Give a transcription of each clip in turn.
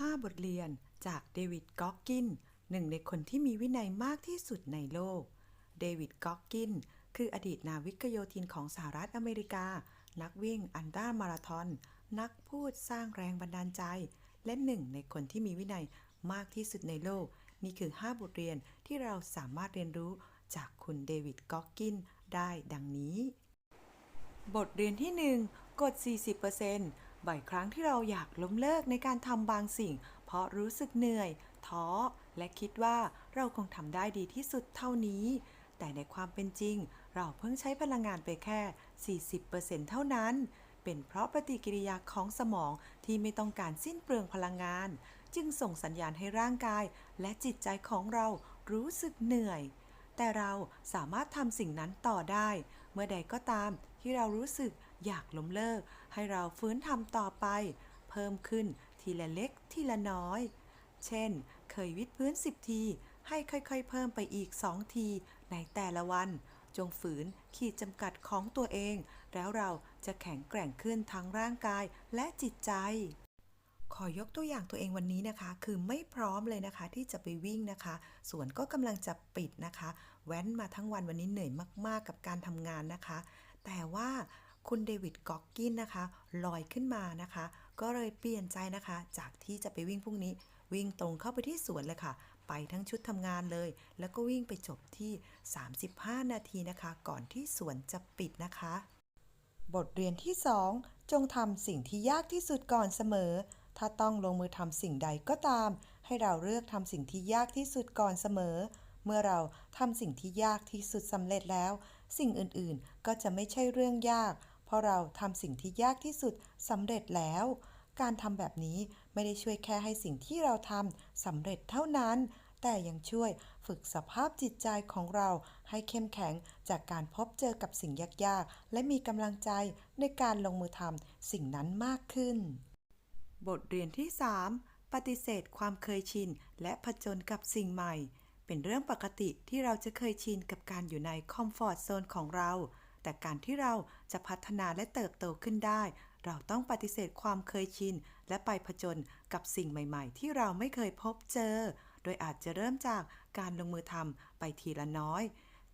5 บทเรียนจากเดวิดก็อกกิน หนึ่งในคนที่มีวินัยมากที่สุดในโลก เดวิดก็อกกิน คืออดีตนาวิกโยธินของสหรัฐอเมริกา นักวิ่งอันด้ามาราธอน นักพูดสร้างแรงบันดาลใจ และหนึ่งในคนที่มีวินัยมากที่สุดในโลก นี่คือ 5 บทเรียนที่เราสามารถเรียนรู้จากคุณเดวิดก็อกกินได้ดังนี้ บทเรียนที่ 1 กด 40% บ่อยครั้งที่เราอยากล้มเลิกในการทำบางสิ่ง เพราะรู้สึกเหนื่อย ท้อ และคิดว่าเราคงทำได้ดีที่สุดเท่านี้ แต่ในความเป็นจริง เราเพิ่งใช้พลังงานไปแค่ 40%เท่านั้น เป็นเพราะปฏิกิริยาของสมองที่ไม่ต้องการสิ้นเปลืองพลังงาน จึงส่งสัญญาณให้ร่างกาย และจิตใจของเรารู้สึกเหนื่อย แต่เราสามารถทำสิ่งนั้นต่อได้ เมื่อใดก็ตามที่เรารู้สึก อยากล้มเลิก ให้เราฟื้นทำต่อไป เพิ่มขึ้นทีละเล็กทีละน้อย เช่น เคยวิดพื้น 10 ที ให้ค่อยๆ เพิ่มไปอีก 2 ทีในแต่ละวัน จงฝืนขีดจำกัดของตัวเอง แล้วเราจะแข็งแกร่งขึ้นทั้งร่างกายและจิตใจ ขอยกตัวอย่างตัวเองวันนี้นะคะ คือไม่พร้อมเลยนะคะ ที่จะไปวิ่งนะคะ สวนก็กำลังจะปิดนะคะ แว้นมาทั้งวันวันนี้เหนื่อยมาก ๆ กับการทำงานนะคะ แต่ว่า คุณเดวิดก็อกกินนะคะ ลอยขึ้นมานะคะ ก็เลยเปลี่ยนใจนะคะ จากที่จะไปวิ่งพรุ่งนี้ วิ่งตรงเข้าไปที่สวนเลยค่ะ ไปทั้งชุดทำงานเลย แล้วก็วิ่งไปจบที่ 35 นาทีนะคะ ก่อนที่สวนจะปิดนะคะ บทเรียนที่ 2 จงทำสิ่งที่ยากที่สุดก่อนเสมอ ถ้าต้องลงมือทำสิ่งใดก็ตาม ให้เราเลือกทำสิ่งที่ยากที่สุดก่อนเสมอเมื่อเราทำสิ่งที่ยากที่สุดสำเร็จแล้ว สิ่งอื่นๆ ก็จะไม่ใช่เรื่องยาก เพราะเราทำสิ่งที่ยากที่สุดสำเร็จแล้ว การทำแบบนี้ไม่ได้ช่วยแค่ให้สิ่งที่เราทำสำเร็จเท่านั้น แต่ยังช่วยฝึกสภาพจิตใจของเราให้เข้มแข็งจากการพบเจอกับสิ่งยากๆ และมีกำลังใจในการลงมือทำสิ่งนั้นมากขึ้น บทเรียนที่ 3 ปฏิเสธความเคยชินและผจญกับสิ่งใหม่ เป็นเรื่องปกติที่เราจะเคยชินกับการอยู่ในคอมฟอร์ทโซนของเรา แต่การที่เราจะพัฒนาและเติบโตขึ้นได้ เราต้องปฏิเสธความเคยชิน และไปผจญกับสิ่งใหม่ ๆ ที่เราไม่เคยพบเจอ โดยอาจจะเริ่มจากการลงมือทำไปทีละน้อย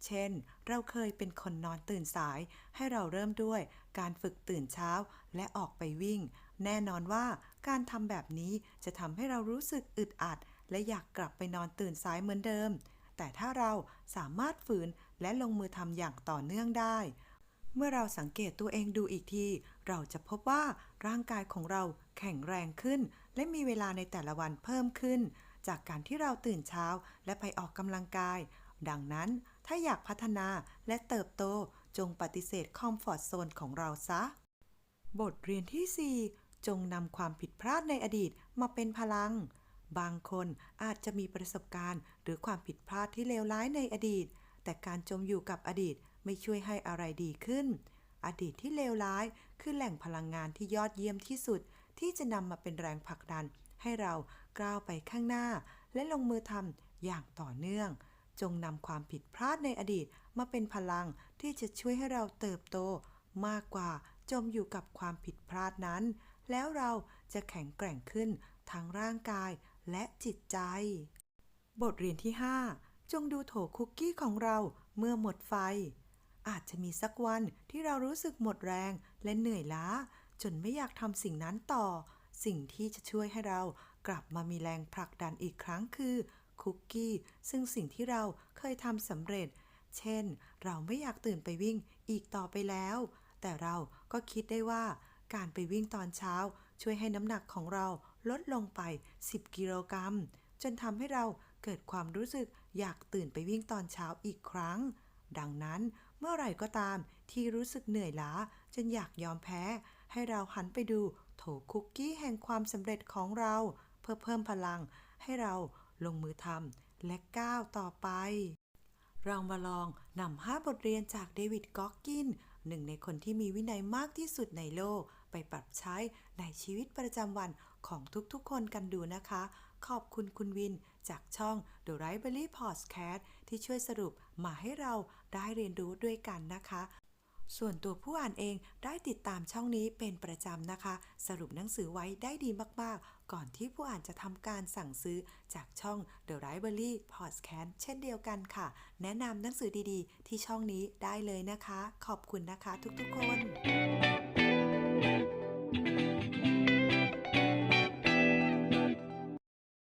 เช่น เราเคยเป็นคนนอนตื่นสาย ให้เราเริ่มด้วย การฝึกตื่นเช้าและออกไปวิ่ง แน่นอนว่าการทำแบบนี้จะทำให้เรารู้สึกอึดอัด และอยากกลับไปนอนตื่นสายเหมือนเดิม แต่ถ้าเราสามารถฝืนและลงมือทำอย่างต่อเนื่องได้ เมื่อเราสังเกตตัวเองดูอีกที เราจะพบว่าร่างกายของเราแข็งแรงขึ้น และมีเวลาในแต่ละวันเพิ่มขึ้น จากการที่เราตื่นเช้าและไปออกกำลังกาย ดังนั้นถ้าอยากพัฒนาและเติบโตจงปฏิเสธคอมฟอร์ทโซนของเราซะ บทเรียนที่ 4 จงนำความผิดพลาดในอดีตมาเป็นพลัง บางคนอาจจะมีประสบการณ์ หรือความผิดพลาดที่เลวร้ายในอดีต แต่การจมอยู่กับอดีตไม่ช่วยให้อะไรดีขึ้น อดีตที่เลวร้ายคือแหล่งพลังงานที่ยอดเยี่ยมที่สุด ที่จะนำมาเป็นแรงผลักดัน ให้เราก้าวไปข้างหน้า และลงมือทำอย่างต่อเนื่อง จงนำความผิดพลาดในอดีตมาเป็นพลังที่จะช่วยให้เราเติบโต มากกว่าจมอยู่กับความผิดพลาดนั้น แล้วเราจะแข็งแกร่งขึ้นทั้งร่างกาย และจิตใจ บทเรียนที่ 5 จงดูโถคุกกี้ของเราเมื่อหมดไฟ อาจจะมีสักวันที่เรารู้สึกหมดแรงและเหนื่อยล้า จนไม่อยากทำสิ่งนั้นต่อ สิ่งที่จะช่วยให้เรากลับมามีแรงผลักดันอีกครั้งคือคุกกี้ ซึ่งสิ่งที่เราเคยทำสำเร็จ เช่น เราไม่อยากตื่นไปวิ่งอีกต่อไปแล้ว แต่เราก็คิดได้ว่าการไปวิ่งตอนเช้า ช่วยให้น้ำหนักของเราลดลงไป 10 กิโลกรัม จนทำให้เราเกิดความรู้สึกอยากตื่นไปวิ่งตอนเช้าอีกครั้ง ดังนั้นเมื่อไหร่ก็ตามที่รู้สึกเหนื่อยล้าจนอยากยอมแพ้ ให้เราหันไปดูโถคุกกี้แห่งความสำเร็จของเรา เพื่อเพิ่มพลังให้เราลงมือทำและก้าวต่อไป เรามาลองนำห้าบทเรียนจากเดวิดก็อกกิน หนึ่งในคนที่มีวินัยมากที่สุดในโลก ไปปรับใช้ในชีวิตประจำวันของทุกๆ คนกันดูนะคะ ขอบคุณคุณวินจากช่อง The Library Podcast ที่ช่วยสรุปมาให้เราได้เรียนรู้ด้วยกันนะคะ ส่วนตัวผู้อ่านเองได้ติดตามช่องนี้เป็นประจำนะคะ สรุปหนังสือไว้ได้ดีมากๆ ก่อนที่ผู้อ่านจะทำการสั่งซื้อจากช่อง The Library Podcast เช่นเดียวกันค่ะ แนะนำหนังสือดีๆ ที่ช่องนี้ได้เลยนะคะ ขอบคุณนะคะทุกๆคน